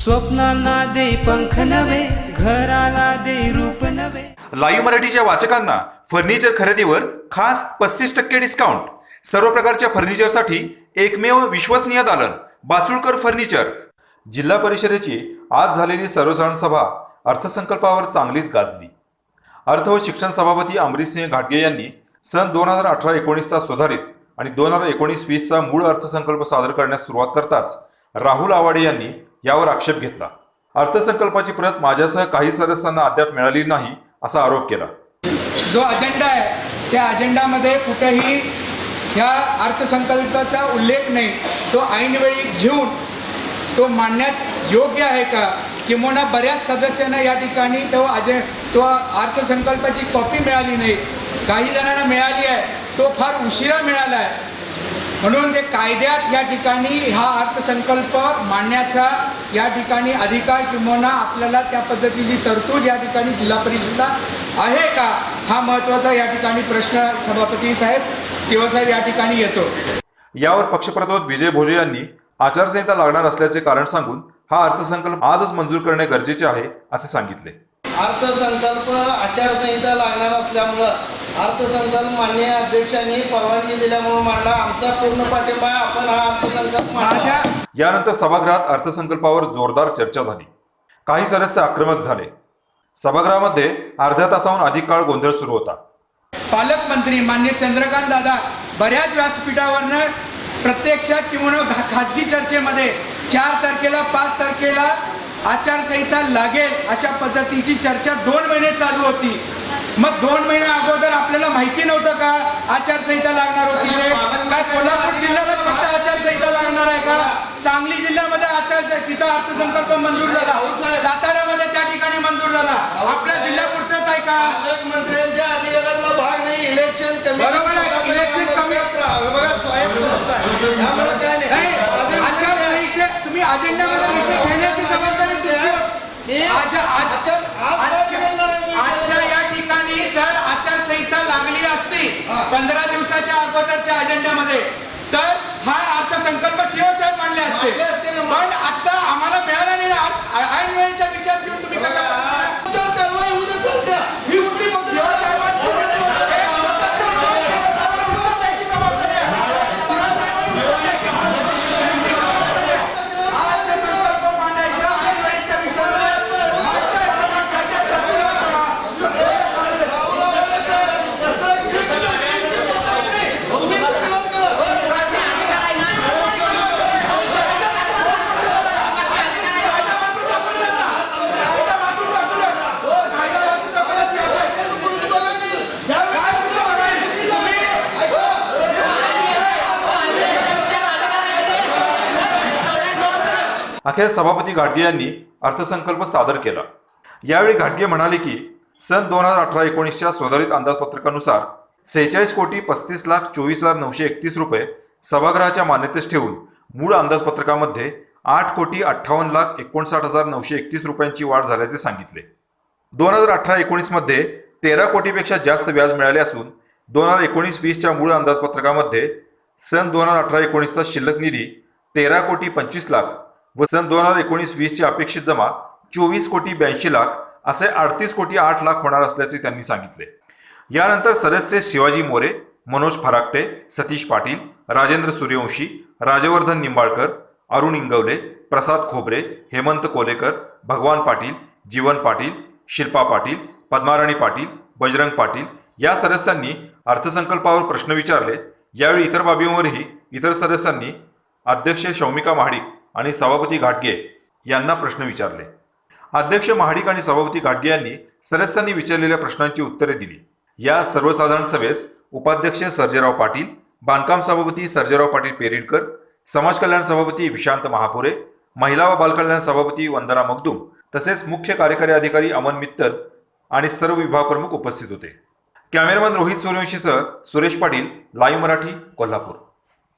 स्वप्नांना दे पंख नवे घराला दे रूप नवे लाईव्ह मराठीच्या वाचकांना फर्निचर खरेदीवर खास पस्तीस टक्के डिस्काउंट सर्व प्रकारच्या फर्निचरसाठी एकमेव विश्वसनीय दालन बाचुळकर फर्निचर जिल्हा परिषदेची आज झालेली सर्वसाधारण सभा अर्थसंकल्पावर चांगलीच गाजली. अर्थ व शिक्षण सभापती अमरीसिंह घाटगे यांनी सन दोन हजार अठरा एकोणीसचा सुधारित आणि दोन हजार एकोणीस वीसचा मूळ अर्थसंकल्प सादर करण्यास सुरुवात करताच राहुल आवाडे यांनी यावर आक्षेप घेतला. अर्थसंकल्पाची प्रत माझ्यासह काही सदस्यांना अद्याप मिळाली नाही असा आरोप केला. जो अजेंडा आहे त्या अजेंडामध्ये कुठेही ह्या अर्थसंकल्पाचा उल्लेख नाही. तो ऐनवेळी घेऊन तो मांडण्यात योग्य आहे का? किंवा बऱ्याच सदस्यांना या ठिकाणी तो अजे तो अर्थसंकल्पाची कॉपी मिळाली नाही. काही जणांना मिळाली आहे. तो फार उशिरा मिळाला आहे. म्हणून ते कायद्यात या ठिकाणी हा अर्थसंकल्प मांडण्याचा या ठिकाणी अधिकार किंवा आपल्याला त्या पद्धतीची तरतूद या ठिकाणी जिल्हा परिषदला आहे का? हा महत्त्वाचा या ठिकाणी प्रश्न सभापती साहेब शिवसाहेब या ठिकाणी येतो. यावर पक्षप्रतोद विजय भोजे यांनी आचारसंहिता लागणार असल्याचे कारण सांगून हा अर्थसंकल्प आजच मंजूर करणे गरजेचे आहे असे सांगितले. अर्थसंकल्प आचारसंहिता लागणार असल्यामुळं अर्थसंकल्प माननीय अध्यक्षांनी परवानगी दिल्यामुळे मांडला आमचा पूर्ण पाठिंबा. आपण हा अर्थसंकल्प मांडा माझ्या यानंतर सभागृहात अर्थसंकल्पावर जोरदार चर्चा झाली. काही सदस्य आक्रमक झाले. सभागृहामध्ये अर्ध्या तासाहून अधिक काळ गोंधळ सुरू होता. पालकमंत्री मान्य चंद्रकांत दादा बऱ्याच व्यासपीठावरनं प्रत्यक्षात किंवा खाजगी चर्चेमध्ये चार तारखेला पाच तारखेला आचारसंहिता लागेल अशा पद्धतीची चर्चा दोन महिने चालू होती. मग दोन महिने अगोदर आपल्याला माहिती नव्हतं का आचारसंहिता लागणार होती ते? काय कोल्हापूर जिल्ह्यालाच फक्त आचारसंहिता लागणार आहे का? सांगली जिल्ह्यामध्ये आचारसंहिता तिथं अर्थसंकल्प मंजूर झाला. साताऱ्यामध्ये त्या ठिकाणी मंजूर झाला. आपल्या जिल्ह्यापुरतच आहे का पालकमंत्र्यांच्या अधिकारातला भाग नाही इलेक्शन बरोबर आहे, कमिशन इलेक्शन कमी- बघा स्वयंसंस्था आहे. त्यामुळे काय नाही, नाही आचारसंहिते तुम्ही अजेंड्यामध्ये विषय घेण्याची जबाबदारी तुमची आज- आज- आजच्या आजच्या या ठिकाणी जर आचारसंहिता लागली असती पंधरा अगोदरच्या अजेंड्यामध्ये तर हा अर्थसंकल्प शिवसाहेब मांडले असते. पण आता आम्हाला मिळाला नाही ना अर्थ- ऐन वेळेच्या विषयात घेऊन तुम्ही कशा तर कारवाई होऊ दे चालत्या. ही कुठली पद्धत आहे? शिवसाहेबांची एक सदस्य म्हणून शिवसाहेबांना उत्तर द्यायची जबाबदारी आहे. शिवसाहेबांनी उत्तर द्यायची जबाबदारी आहे. हा अर्थसंकल्प मांडायचा ऐन वेळेच्या विषयावर अखेर सभापती घाटगे यांनी अर्थसंकल्प सादर केला. यावेळी घाटगे म्हणाले की सन दोन हजार अठरा एकोणीसच्या सुधारित अंदाजपत्रकानुसार सेहेचाळीस कोटी पस्तीस लाख चोवीस हजार नऊशे एकतीस रुपये सभागृहाच्या मान्यतेस ठेवून मूळ अंदाजपत्रकामध्ये आठ कोटी अठ्ठावन्न लाख एकोणसाठ हजार नऊशे एकतीस रुपयांची वाढ झाल्याचे सांगितले. दोन हजार अठरा एकोणीसमध्ये तेरा कोटीपेक्षा जास्त व्याज मिळाले असून दोन हजार एकोणीस वीसच्या मूळ अंदाजपत्रकामध्ये सन दोन हजार अठरा एकोणीसचा शिल्लक निधी तेरा कोटी पंचवीस लाख व सन दोन हजार एकोणीस वीसची अपेक्षित जमा चोवीस कोटी ब्याऐंशी लाख असे अडतीस कोटी आठ लाख होणार असल्याचे त्यांनी सांगितले. यानंतर सदस्य शिवाजी मोरे मनोज फराकटे सतीश पाटील राजेंद्र सूर्यवंशी राजवर्धन निंबाळकर अरुण इंगवले प्रसाद खोबरे हेमंत कोलेकर भगवान पाटील जीवन पाटील शिल्पा पाटील पद्माराणी पाटील बजरंग पाटील या सदस्यांनी अर्थसंकल्पावर प्रश्न विचारले. यावेळी इतर बाबींवरही इतर सदस्यांनी अध्यक्ष शौमिका महाडिक आणि सभापती घाटगे यांना प्रश्न विचारले. अध्यक्ष महाडिक आणि सभापती घाटगे यांनी सदस्यांनी विचारलेल्या प्रश्नांची उत्तरे दिली. या सर्वसाधारण सभेस उपाध्यक्ष सर्जेराव पाटील बांधकाम सभापती सर्जेराव पाटील पेरिडकर समाज कल्याण सभापती विशांत महापुरे महिला व बालकल्याण सभापती वंदना मगदूम तसेच मुख्य कार्यकारी अधिकारी अमन मित्तल आणि सर्व विभाग प्रमुख उपस्थित होते. कॅमेरामन रोहित सूर्यवंशीसह सुरेश पाटील लाईव्ह मराठी कोल्हापूर.